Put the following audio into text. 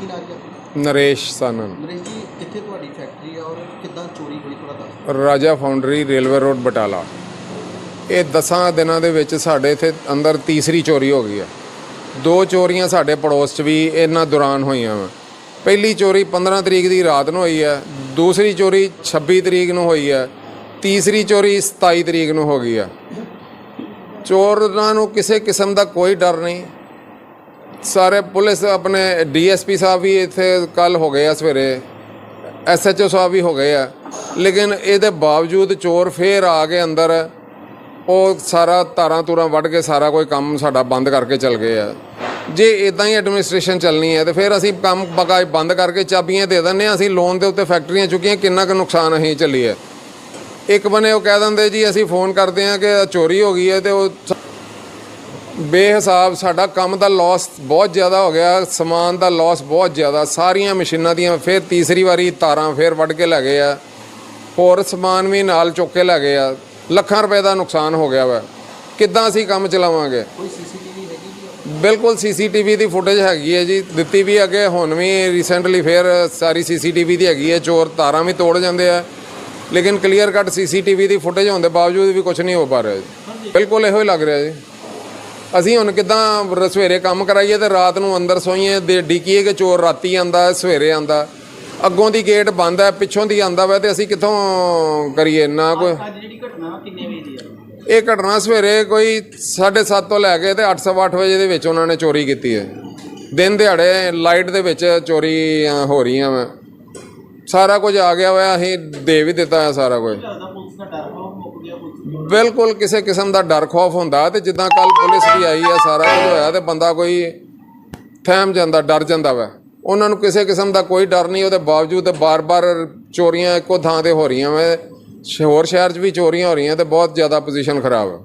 ਕੀ ਨਾਮ ਜੀ ਆਪਣਾ? ਨਰੇਸ਼ ਸਾਨਨ। ਨਰੇਸ਼ ਜੀ ਕਿੱਥੇ ਤੁਹਾਡੀ ਫੈਕਟਰੀ ਆ ਔਰ ਕਿੱਦਾਂ ਚੋਰੀ ਹੋਈ ਥੋੜਾ ਦੱਸ ਰਾਜਾ ਫਾਊਂਡਰੀ ਰੇਲਵੇ ਰੋਡ ਬਟਾਲਾ। ਇਹ ਦਸਾਂ ਦਿਨਾਂ ਦੇ ਵਿੱਚ ਸਾਡੇ ਇੱਥੇ ਅੰਦਰ ਤੀਸਰੀ ਚੋਰੀ ਹੋ ਗਈ ਹੈ ਦੋ ਚੋਰੀਆਂ ਸਾਡੇ ਪੜੋਸ 'ਚ ਵੀ ਇਹਨਾਂ ਦੌਰਾਨ ਹੋਈਆਂ ਵਾ। ਪਹਿਲੀ ਚੋਰੀ 15 ਤਰੀਕ ਦੀ ਰਾਤ ਨੂੰ ਹੋਈ ਹੈ ਦੂਸਰੀ ਚੋਰੀ 26 ਤਰੀਕ ਨੂੰ ਹੋਈ ਹੈ ਤੀਸਰੀ ਚੋਰੀ 27 ਤਰੀਕ ਨੂੰ ਹੋ ਗਈ ਹੈ ਚੋਰਾਂ ਨੂੰ ਕਿਸੇ ਕਿਸਮ ਦਾ ਕੋਈ ਡਰ ਨਹੀਂ। ਸਾਰੇ ਪੁਲਿਸ ਆਪਣੇ ਡੀਐਸਪੀ ਸਾਹਿਬ ਵੀ ਇੱਥੇ ਕੱਲ ਹੋ ਗਏ ਆ ਸਵੇਰੇ, ਐਸਐਚਓ ਸਾਹਿਬ ਵੀ ਹੋ ਗਏ ਆ। ਲੇਕਿਨ ਇਹਦੇ ਬਾਵਜੂਦ ਚੋਰ ਫੇਰ ਆ ਕੇ ਅੰਦਰ, ਉਹ ਸਾਰਾ ਤਾਰਾਂ ਤੂਰਾਂ ਵੱਢ ਕੇ ਸਾਰਾ ਕੋਈ ਕੰਮ ਸਾਡਾ ਬੰਦ ਕਰਕੇ ਚਲ ਗਏ ਆ। ਜੇ ਇਦਾਂ ਹੀ ਐਡਮਿਨਿਸਟ੍ਰੇਸ਼ਨ ਚੱਲਣੀ ਹੈ, ਤੇ ਫਿਰ ਅਸੀਂ ਕੰਮ ਬਕਾਇ ਬੰਦ ਕਰਕੇ ਚਾਬੀਆਂ ਦੇ ਦਿੰਦੇ ਹਾਂ, ਅਸੀਂ ਲੋਨ ਦੇ ਉੱਤੇ ਫੈਕਟਰੀਆਂ ਚੁੱਕੀਆਂ, ਕਿੰਨਾ ਕੁ ਨੁਕਸਾਨ ਅਸੀਂ ਚੱਲੀ ਹੈ ਇੱਕ ਬਨੇ ਉਹ ਕਹਿ ਦਿੰਦੇ ਜੀ, ਅਸੀਂ ਫੋਨ ਕਰਦੇ ਹਾਂ ਕਿ ਚੋਰੀ ਹੋ ਗਈ ਹੈ, ਤੇ ਉਹ ਬੇਹਿਸਾਬ ਸਾਡਾ ਕੰਮ ਦਾ ਲਾਸ ਬਹੁਤ ਜ਼ਿਆਦਾ ਹੋ ਗਿਆ ਸਮਾਨ ਦਾ ਲਾਸ ਬਹੁਤ ਜ਼ਿਆਦਾ ਸਾਰੀਆਂ ਮਸ਼ੀਨਾਂ ਦੀਆਂ ਫਿਰ ਤੀਸਰੀ ਵਾਰੀ ਤਾਰਾਂ ਫਿਰ ਵੱਢ ਕੇ ਲੈ ਗਏ ਆ ਹੋਰ ਸਮਾਨ ਵੀ ਨਾਲ ਚੁੱਕ ਕੇ ਲੈ ਗਏ ਆ ਲੱਖਾਂ ਰੁਪਏ ਦਾ ਨੁਕਸਾਨ ਹੋ ਗਿਆ ਵਾ। ਕਿੱਦਾਂ ਅਸੀਂ ਕੰਮ ਚਲਾਵਾਂਗੇ? ਬਿਲਕੁਲ ਸੀਸੀਟੀਵੀ ਦੀ ਫੁਟੇਜ ਹੈਗੀ ਹੈ ਜੀ ਦਿੱਤੀ ਵੀ ਅੱਗੇ ਹੁਣ ਵੀ ਰੀਸੈਂਟਲੀ ਫਿਰ ਸਾਰੀ ਸੀਸੀਟੀਵੀ ਦੀ ਹੈਗੀ ਹੈ ਚੋਰ ਤਾਰਾਂ ਵੀ ਤੋੜ ਜਾਂਦੇ ਆ ਲੇਕਿਨ ਕਲੀਅਰ ਕੱਟ ਸੀਸੀਟੀਵੀ ਦੀ ਫੁਟੇਜ ਹੋਣ ਦੇ ਬਾਵਜੂਦ ਵੀ ਕੁਝ ਨਹੀਂ ਹੋ ਪਾ ਰਿਹਾ ਜੀ। ਬਿਲਕੁਲ ਇਹੋ ਹੀ ਲੱਗ ਰਿਹਾ ਜੀ। ਅਸੀਂ ਹੁਣ ਕਿਦਾਂ ਸਵੇਰੇ ਕੰਮ ਕਰਾਈਏ ਤੇ ਰਾਤ ਨੂੰ ਅੰਦਰ ਸੋਈਏ ਦੇ ਡਿੱਕੀਏ ਕਿ ਚੋਰ ਰਾਤੀ ਆਂਦਾ ਸਵੇਰੇ ਆਂਦਾ। ਅੱਗੋਂ ਦੀ ਗੇਟ ਬੰਦ ਹੈ ਪਿੱਛੋਂ ਦੀ ਆਂਦਾ ਵਾ ਤੇ ਅਸੀਂ ਕਿੱਥੋਂ ਕਰੀਏ ਨਾ ਕੋਈ? ਅੱਜ ਜਿਹੜੀ ਘਟਨਾ ਕਿੰਨੇ ਵਜੇ ਦੀ ਆ? ਇਹ ਘਟਨਾ ਸਵੇਰੇ ਕੋਈ 7:30 ਤੋਂ ਲੈ ਕੇ ਤੇ 8:30 ਵਜੇ ਦੇ ਵਿੱਚ ਉਹਨਾਂ ਨੇ ਚੋਰੀ ਕੀਤੀ ਹੈ। ਦਿਨ ਦਿਹਾੜੇ ਲਾਈਟ ਦੇ ਵਿੱਚ ਚੋਰੀਆਂ ਹੋ ਰਹੀਆਂ ਵਾ। ਸਾਰਾ ਕੁਝ ਆ ਗਿਆ ਹੋਇਆ ਅਸੀਂ ਦੇ ਵੀ ਦਿੱਤਾ ਹੈ ਸਾਰਾ ਕੁਝ। ਲੱਗਦਾ ਪੁਲਿਸ ਦਾ ਡਰ ਬਿਲਕੁਲ ਕਿਸੇ ਕਿਸਮ ਦਾ ਡਰ ਖੌਫ ਹੁੰਦਾ ਤੇ ਜਿੱਦਾਂ ਕੱਲ ਪੁਲਿਸ ਵੀ ਆਈ ਹੈ ਸਾਰਾ ਕੁਝ ਹੋਇਆ ਤੇ ਬੰਦਾ ਕੋਈ ਥਹਿਮ ਜਾਂਦਾ, ਡਰ ਜਾਂਦਾ ਵਾ। ਉਹਨਾਂ ਨੂੰ ਕਿਸੇ ਕਿਸਮ ਦਾ ਕੋਈ ਡਰ ਨਹੀਂ, ਉਹਦੇ ਬਾਵਜੂਦ ਬਾਰ-ਬਾਰ ਚੋਰੀਆਂ ਇੱਕੋ ਥਾਂ ਤੇ ਹੋ ਰਹੀਆਂ ਵਾ। ਹੋਰ ਸ਼ਹਿਰ 'ਚ ਵੀ ਚੋਰੀਆਂ ਹੋ ਰਹੀਆਂ ਤੇ ਬਹੁਤ ਜ਼ਿਆਦਾ ਪੋਜੀਸ਼ਨ ਖਰਾਬ ਹੈ